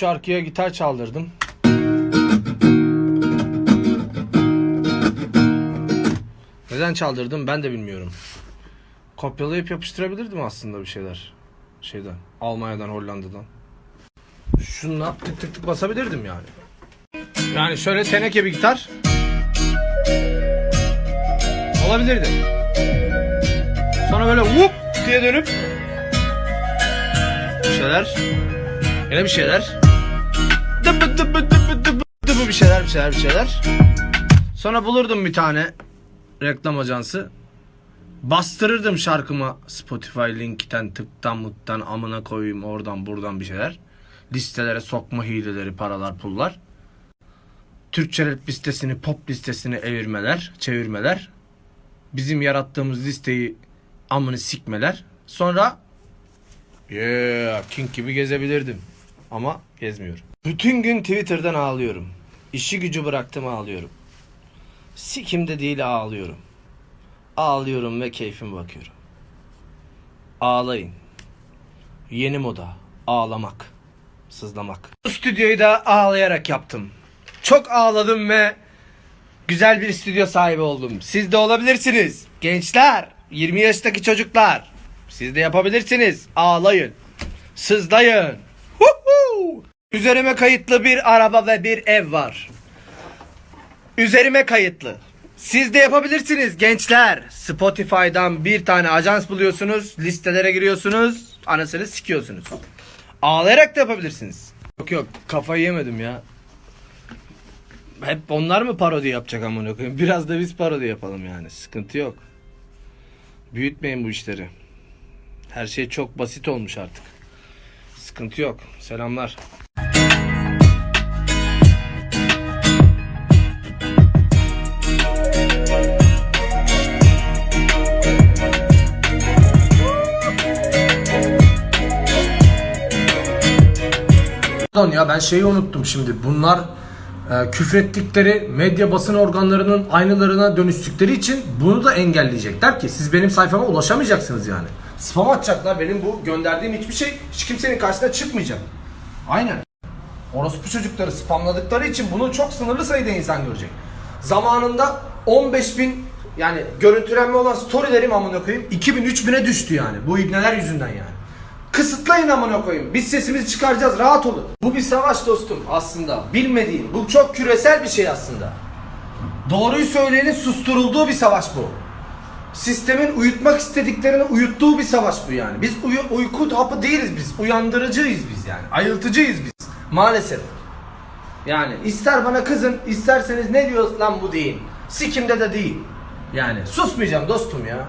şarkıya gitar çaldırdım. Neden çaldırdım ben de bilmiyorum. Kopyalayıp yapıştırabilirdim aslında bir şeyler. Şeyden, Almanya'dan, Hollanda'dan. Şununla tık tık tık basabilirdim yani. Yani şöyle teneke bir gitar. Olabilirdi. Sonra böyle whoop diye dönüp bir şeyler. Yine bir şeyler. Dıbı bir şeyler bir şeyler bir şeyler. Sonra bulurdum bir tane reklam ajansı. Bastırırdım şarkıma Spotify linkten tıktan muttan amına koyayım oradan buradan bir şeyler. Listelere sokma hileleri paralar pullar. Türkçe rap listesini pop listesini evirmeler çevirmeler. Bizim yarattığımız listeyi amını sikmeler. Sonra Yeah, king gibi gezebilirdim. Ama gezmiyorum. Bütün gün Twitter'dan ağlıyorum. İşi gücü bıraktım ağlıyorum. Sikimde değil ağlıyorum. Ağlıyorum ve keyfime bakıyorum. Ağlayın. Yeni moda. Ağlamak. Sızlamak. Bu stüdyoyu da ağlayarak yaptım. Çok ağladım ve güzel bir stüdyo sahibi oldum. Siz de olabilirsiniz. Gençler, 20 yaştaki çocuklar. Siz de yapabilirsiniz. Ağlayın. Sızlayın. Üzerime kayıtlı bir araba ve bir ev var. Üzerime kayıtlı. Siz de yapabilirsiniz gençler. Spotify'dan bir tane ajans buluyorsunuz. Listelere giriyorsunuz. Anasını sikiyorsunuz. Ağlayarak da yapabilirsiniz. Yok yok kafayı yemedim ya. Hep onlar mı parodi yapacak amına koyayım? Biraz da biz parodi yapalım yani. Sıkıntı yok. Büyütmeyin bu işleri. Her şey çok basit olmuş artık. Sıkıntı yok. Selamlar. Pardon ya ben şeyi unuttum şimdi. Bunlar e, küfrettikleri medya basın organlarının aynılarına dönüştükleri için bunu da engelleyecekler ki siz benim sayfama ulaşamayacaksınız yani. Spam atacaklar benim bu gönderdiğim hiçbir şey hiç kimsenin karşısına çıkmayacak. Aynen. Orospu çocukları spamladıkları için bunu çok sınırlı sayıda insan görecek. Zamanında 15 bin yani görüntülenme olan storylerim amına koyayım 2000 3000'e düştü yani. Bu ibneler yüzünden yani. Kısıtlayın amına koyayım. Biz sesimizi çıkaracağız. Rahat olun. Bu bir savaş dostum aslında. Bilmediğin. Bu çok küresel bir şey aslında. Doğruyu söyleyenin susturulduğu bir savaş bu. Sistemin uyutmak istediklerini uyuttuğu bir savaş bu yani. Biz uyu- uyku hapı değiliz biz. Uyandırıcıyız biz yani. Ayıltıcıyız biz. Maalesef. Yani ister bana kızın, isterseniz ne diyoruz lan bu deyin. Sikimde de değil. Yani susmayacağım dostum ya.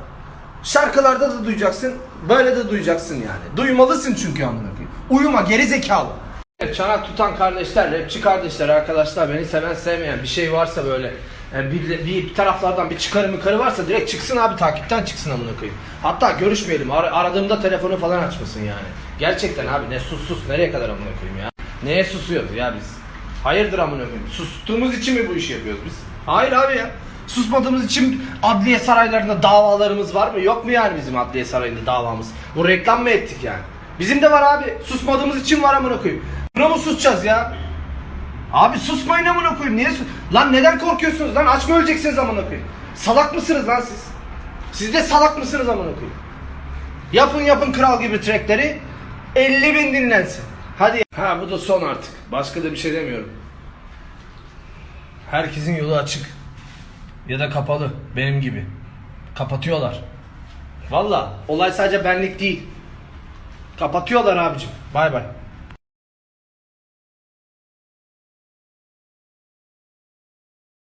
Şarkılarda da duyacaksın, böyle de duyacaksın yani. Duymalısın çünkü amına. Uyuma geri zekalı. Çanak tutan kardeşler, rapçi kardeşler, arkadaşlar beni seven sevmeyen bir şey varsa böyle yani bir, bir, bir taraflardan bir çıkarı mıkarı varsa direkt çıksın abi takipten çıksın amına koyayım. Hatta görüşmeyelim. Ar- aradığımda telefonu falan açmasın yani. Gerçekten abi ne sus sus nereye kadar amına koyayım ya? Neye susuyoruz ya biz? Hayırdır amına koyayım? Sustuğumuz için mi bu işi yapıyoruz biz? Hayır abi ya. Susmadığımız için adliye saraylarında davalarımız var mı? Yok mu yani bizim adliye sarayında davamız? Bu reklam mı ettik yani? Bizim de var abi. Susmadığımız için var amına koyayım. Buna mı susacağız ya? Abi susmayın amına koyayım. Niye sus? Lan neden korkuyorsunuz lan? Aç mı öleceksiniz amına koyayım? Salak mısınız lan siz? Siz de salak mısınız amına koyayım? Yapın yapın kral gibi trackleri 50 bin dinlensin. Hadi. Ha bu da son artık. Başka da bir şey demiyorum. Herkesin yolu açık. Ya da kapalı. Benim gibi. Kapatıyorlar. Valla olay sadece benlik değil. Kapatıyorlar abicim. Bay bay.